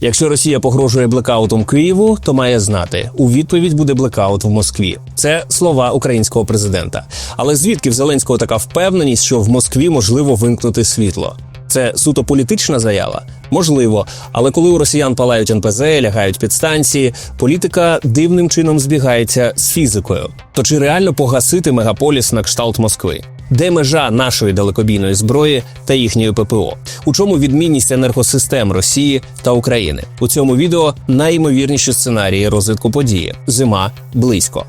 Якщо Росія погрожує блекаутом Києву, то має знати у відповідь буде блекаут в Москві. Це слова українського президента. Але звідки в Зеленського така впевненість, що в Москві можливо вимкнути світло? Це суто політична заява? Можливо, але коли у росіян палають НПЗ, лягають підстанції, політика дивним чином збігається з фізикою. То чи реально погасити мегаполіс на кшталт Москви? Де межа нашої далекобійної зброї та їхньої ППО? У чому відмінність енергосистем Росії та України? У цьому відео найімовірніші сценарії розвитку події. Зима близько.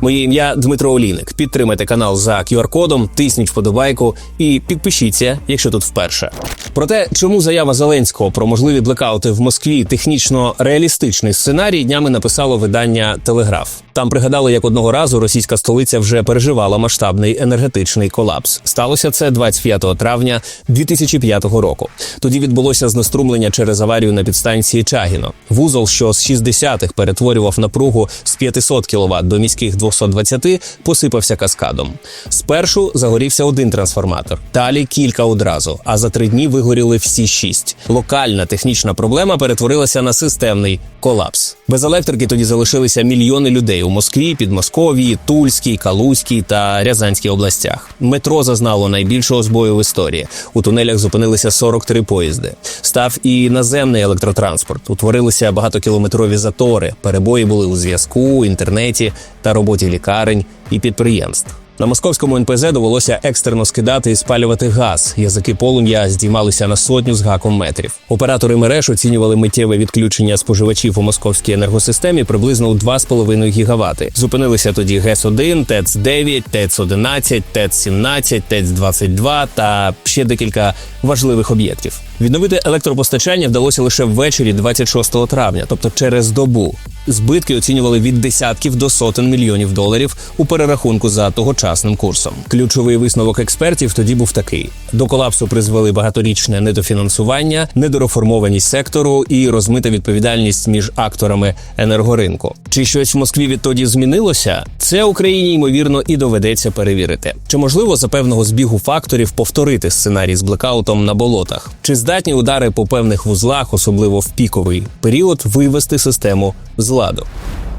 Моє ім'я Дмитро Олійник. Підтримайте канал за QR-кодом, тисніть вподобайку і підпишіться, якщо тут вперше. Про те, чому заява Зеленського про можливі блекаути в Москві технічно реалістичний сценарій, днями написало видання Телеграф. Там пригадали, як одного разу російська столиця вже переживала масштабний енергетичний колапс. Сталося це 25 травня 2005 року. Тоді відбулося знеструмлення через аварію на підстанції Чагіно. Вузол, що з 60-х перетворював напругу з 500 кВт до міських 220, посипався каскадом. Спершу загорівся один трансформатор, далі кілька одразу. А за три дні вигоріли всі шість. Локальна технічна проблема перетворилася на системний колапс. Без електрики тоді залишилися мільйони людей у Москві, Підмосков'ї, Тульській, Калузькій та Рязанській областях. Метро зазнало найбільшого збою в історії. У тунелях зупинилися 43 поїзди. Став і наземний електротранспорт. Утворилися багатокілометрові затори. Перебої були у зв'язку, інтернеті та роботі лікарень і підприємств. На московському НПЗ довелося екстерно скидати і спалювати газ. Язики полум'я здіймалися на сотню з гаком метрів. Оператори мереж оцінювали миттєве відключення споживачів у московській енергосистемі приблизно у 2,5 гігавати. Зупинилися тоді ГЕС-1, ТЕЦ-9, ТЕЦ-11, ТЕЦ-17, ТЕЦ-22 та ще декілька важливих об'єктів. Відновити електропостачання вдалося лише ввечері 26 травня, тобто через добу. Збитки оцінювали від десятків до сотень мільйонів доларів у перерахунку за тогочасним курсом. Ключовий висновок експертів тоді був такий: до колапсу призвели багаторічне недофінансування, недореформованість сектору і розмита відповідальність між акторами енергоринку. Чи щось в Москві відтоді змінилося? Це Україні ймовірно і доведеться перевірити. Чи можливо за певного збігу факторів повторити сценарій з блекаутом на болотах? Чи здатні удари по певних вузлах, особливо в піковий період, вивести систему з ладу?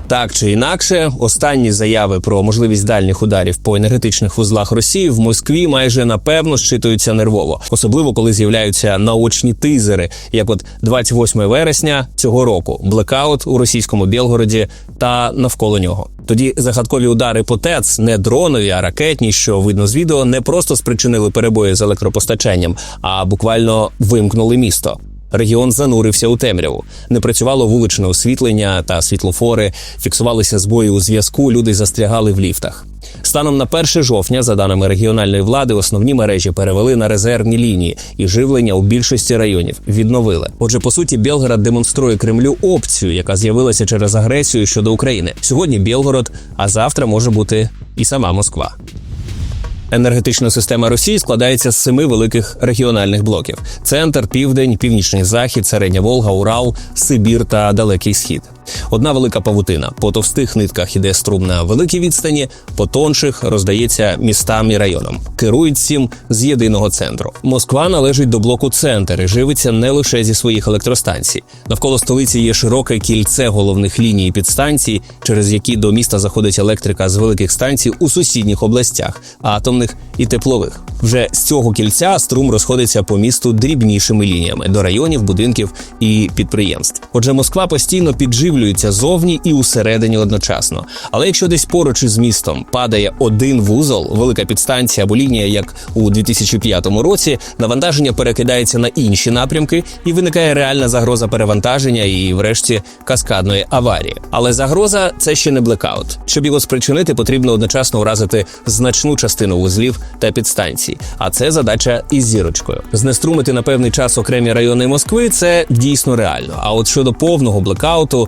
Так чи інакше, останні заяви про можливість дальніх ударів по енергетичних вузлах Росії в Москві майже напевно щитуються нервово, особливо коли з'являються наочні тизери, як от 28 вересня цього року, блекаут у російському Білгороді та навколо нього. Тоді загадкові удари по ТЕЦ, не дронові, а ракетні, що видно з відео, не просто спричинили перебої з електропостачанням, а буквально вимкнули місто. Регіон занурився у темряву. Не працювало вуличне освітлення та світлофори, фіксувалися збої у зв'язку. Люди застрягали в ліфтах. Станом на 1 жовтня, за даними регіональної влади, основні мережі перевели на резервні лінії, і живлення у більшості районів відновили. Отже, по суті, Білгород демонструє Кремлю опцію, яка з'явилася через агресію щодо України. Сьогодні Білгород, а завтра може бути і сама Москва. Енергетична система Росії складається з семи великих регіональних блоків: центр, південь, північний захід, середня Волга, Урал, Сибір та Далекий Схід. Одна велика павутина. По товстих нитках іде струм на великій відстані, по тонших роздається містам і районам. Керують всім з єдиного центру. Москва належить до блоку центр і живиться не лише зі своїх електростанцій. Навколо столиці є широке кільце головних ліній підстанцій, через які до міста заходить електрика з великих станцій у сусідніх областях, атомних і теплових. Вже з цього кільця струм розходиться по місту дрібнішими лініями до районів, будинків і підприємств. Отже, Москва постійно підживлюється зовні і усередині одночасно. Але якщо десь поруч із містом падає один вузол, велика підстанція або лінія, як у 2005 році, навантаження перекидається на інші напрямки, і виникає реальна загроза перевантаження і, врешті, каскадної аварії. Але загроза це ще не блекаут. Щоб його спричинити, потрібно одночасно уразити значну частину вузлів та підстанцій. А це задача із зірочкою. Знеструмити на певний час окремі райони Москви це дійсно реально. А от щодо повного блекауту.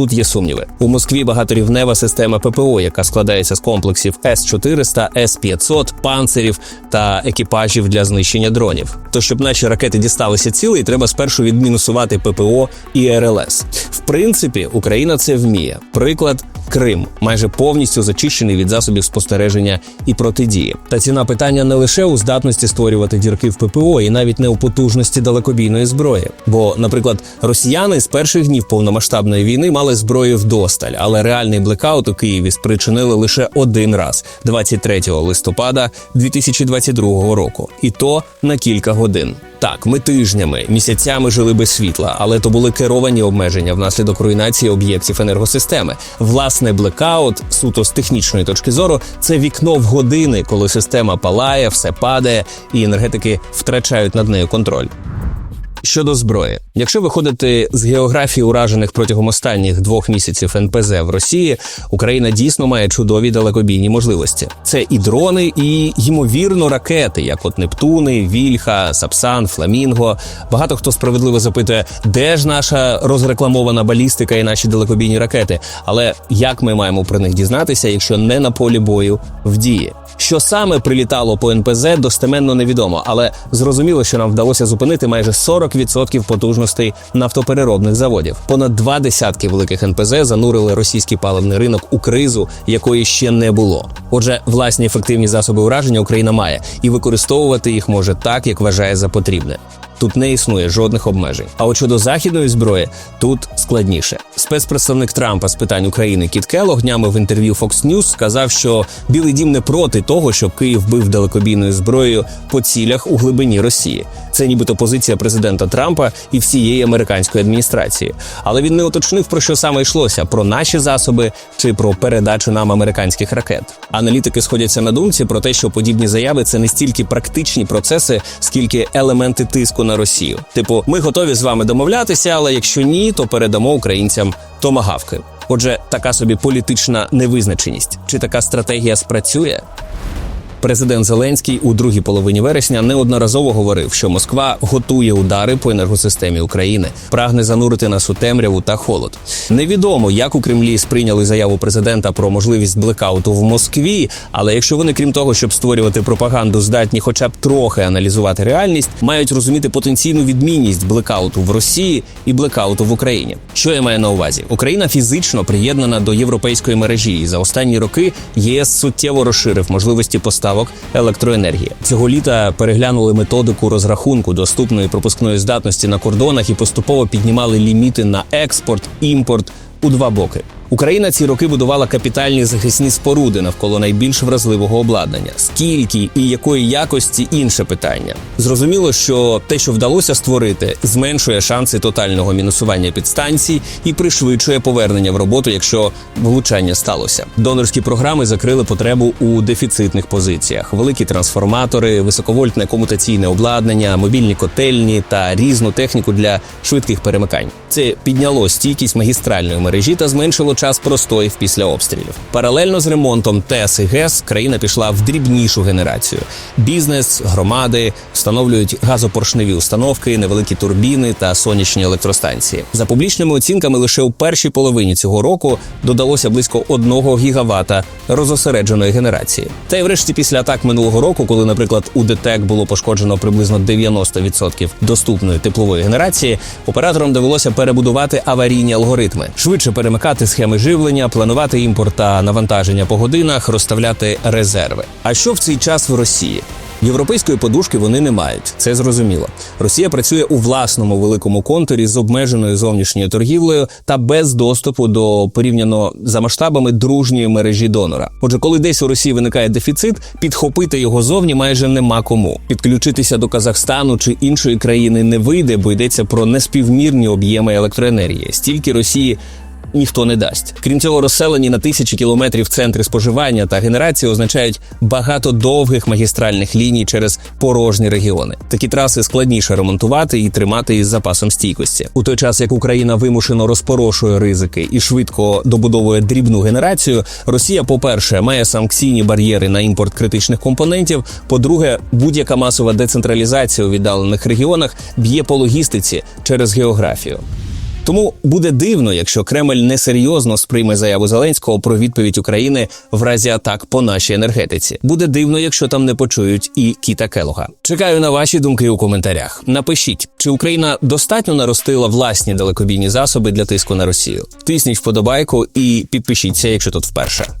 Тут є сумніви. У Москві багаторівнева система ППО, яка складається з комплексів С-400, С-500, панцирів та екіпажів для знищення дронів. То щоб наші ракети дісталися цілей, треба спершу відмінусувати ППО і РЛС. В принципі, Україна це вміє. Приклад Крим майже повністю зачищений від засобів спостереження і протидії. Та ціна питання не лише у здатності створювати дірки в ППО, і навіть не у потужності далекобійної зброї. Бо, наприклад, росіяни з перших днів повномасштабної війни мали зброю вдосталь, але реальний блекаут у Києві спричинили лише один раз 23 листопада 2022 року, і то на кілька годин. Так, ми тижнями, місяцями жили без світла, але то були керовані обмеження внаслідок руйнації об'єктів енергосистеми. Власне, блекаут, суто з технічної точки зору, це вікно в години, коли система палає, все падає, і енергетики втрачають над нею контроль. Щодо зброї, якщо виходити з географії уражених протягом останніх двох місяців НПЗ в Росії, Україна дійсно має чудові далекобійні можливості. Це і дрони, і ймовірно ракети, як от Нептуни, Вільха, Сапсан, Фламінго. Багато хто справедливо запитує, де ж наша розрекламована балістика і наші далекобійні ракети. Але як ми маємо про них дізнатися, якщо не на полі бою в дії? Що саме прилітало по НПЗ, достеменно невідомо, але зрозуміло, що нам вдалося зупинити майже 40% потужностей нафтопереробних заводів. Понад два десятки великих НПЗ занурили російський паливний ринок у кризу, якої ще не було. Отже, власні ефективні засоби ураження Україна має і використовувати їх може так, як вважає за потрібне. Тут не існує жодних обмежень. А от щодо західної зброї, тут складніше. Спецпредставник Трампа з питань України Кіт Келлог днями в інтерв'ю Fox News сказав, що Білий Дім не проти того, щоб Київ бив далекобійною зброєю по цілях у глибині Росії. Це нібито позиція президента Трампа і всієї американської адміністрації. Але він не уточнив про що саме йшлося: про наші засоби чи про передачу нам американських ракет. Аналітики сходяться на думці про те, що подібні заяви це не стільки практичні процеси, скільки елементи тиску на Росію. Типу, ми готові з вами домовлятися, але якщо ні, то передамо українцям томагавки. Отже, така собі політична невизначеність. Чи така стратегія спрацює? Президент Зеленський у другій половині вересня неодноразово говорив, що Москва готує удари по енергосистемі України, прагне занурити нас у темряву та холод. Невідомо, як у Кремлі сприйняли заяву президента про можливість блекауту в Москві. Але якщо вони, крім того, щоб створювати пропаганду, здатні, хоча б трохи аналізувати реальність, мають розуміти потенційну відмінність блекауту в Росії і блекауту в Україні. Що я маю на увазі? Україна фізично приєднана до європейської мережі, і за останні роки ЄС суттєво розширив можливості поставок електроенергії. Цього літа переглянули методику розрахунку доступної пропускної здатності на кордонах і поступово піднімали ліміти на експорт, імпорт у два боки. Україна ці роки будувала капітальні захисні споруди навколо найбільш вразливого обладнання. Скільки і якої якості інше питання. Зрозуміло, що те, що вдалося створити, зменшує шанси тотального мінусування підстанцій і пришвидшує повернення в роботу, якщо влучання сталося. Донорські програми закрили потребу у дефіцитних позиціях: великі трансформатори, високовольтне комутаційне обладнання, мобільні котельні та різну техніку для швидких перемикань. Це підняло стійкість магістральної мережі та зменшило час простоїв після обстрілів. Паралельно з ремонтом ТЕС і ГЕС країна пішла в дрібнішу генерацію. Бізнес, громади встановлюють газопоршневі установки, невеликі турбіни та сонячні електростанції. За публічними оцінками, лише у першій половині цього року додалося близько 1 гігавата розосередженої генерації. Та й врешті після атак минулого року, коли, наприклад, у ДТЕК було пошкоджено приблизно 90% доступної теплової генерації, операторам довелося перебудувати аварійні алгоритми, швидше перемикати схеми живлення, планувати імпорт та навантаження по годинах, розставляти резерви. А що в цей час в Росії? Європейської подушки вони не мають, це зрозуміло. Росія працює у власному великому контурі з обмеженою зовнішньою торгівлею та без доступу до порівняно за масштабами дружньої мережі донора. Отже, коли десь у Росії виникає дефіцит, підхопити його зовні майже нема кому. Підключитися до Казахстану чи іншої країни не вийде, бо йдеться про неспівмірні об'єми електроенергії. Стільки Росії ніхто не дасть. Крім цього, розселені на тисячі кілометрів центри споживання та генерації означають багато довгих магістральних ліній через порожні регіони. Такі траси складніше ремонтувати і тримати із запасом стійкості. У той час як Україна вимушено розпорошує ризики і швидко добудовує дрібну генерацію, Росія, по-перше, має санкційні бар'єри на імпорт критичних компонентів. По-друге, будь-яка масова децентралізація у віддалених регіонах б'є по логістиці через географію. Тому буде дивно, якщо Кремль несерйозно сприйме заяву Зеленського про відповідь України в разі атак по нашій енергетиці. Буде дивно, якщо там не почують і Кіта Келога. Чекаю на ваші думки у коментарях. Напишіть, чи Україна достатньо наростила власні далекобійні засоби для тиску на Росію. Тисніть вподобайку і підпишіться, якщо тут вперше.